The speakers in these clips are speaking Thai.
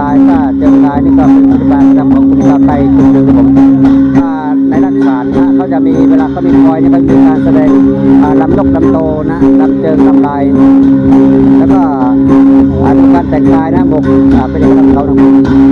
ลายก้าเจิงลายนี่ก็เป็นศิลปะประจำของคุณตาไทยกลุ่มหนึ่งผมถ้าในรัฐศาสตร์นะเขาจะมีเวลาเขามีคอยเนี่ยเขาจะมีการแสดงลำนกลำโตนะลำเจิงลำลาย แล้วก็อ่ามีการแต่งกายนะหมกอ่าเป็นเอกลักษณ์ของเขา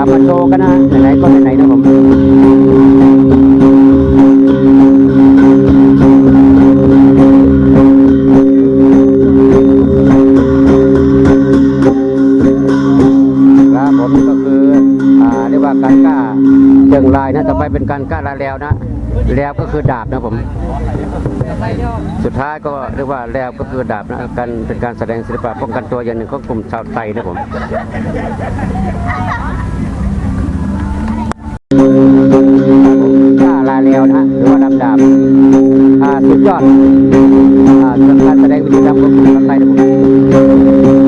นี่ยอ่ามาโชว์กันนะไหนๆก็ไหนๆนะผมครับผมนี่ก็คืออ่าเรียกว่าการกล้าเชิงลายนะต่อไปเป็นการกล้าลาแล้วนะ แล้วก็คือดาบนะผม สุดท้ายก็เรียกว่าแล้วก็คือดาบนะการเป็นการแสดงศิลปะป้องกันตัวอย่างหนึ่งของกลุ่มชาวไทยนะผม ข้าลาเลวนะหรือว่าดำดาบสุดยอดอ่าส่วนการแสดงวิธีทำของกลุ่มชาวไทยนะผม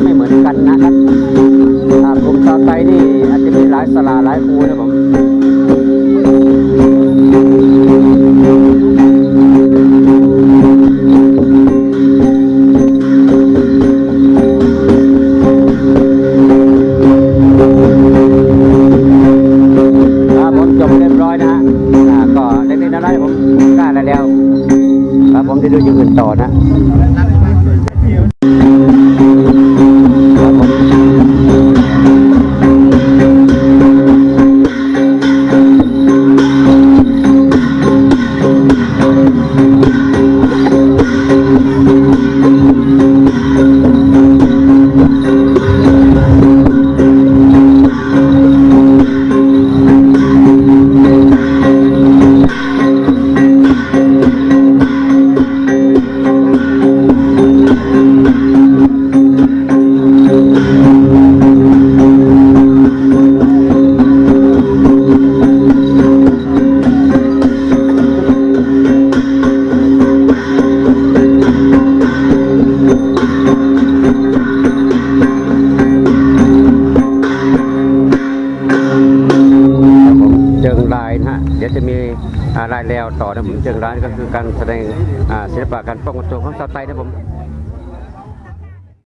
จะไม่เหมือนกันนะครับอ่ากลุ่มชาวไทยนี่อาจจะมีหลายสลาหลายครูนะผมครับผมจบเรียบร้อยนะฮะอ่าก็เล็กๆน้อยๆผมกล้าแล้วครับผมจะดูอย่างอื่นต่อนะ รายแล้วต่อนะผมเจิงลานก็คือการแสดงศิลปะการป้องกันตัวของชาวไทยนะผม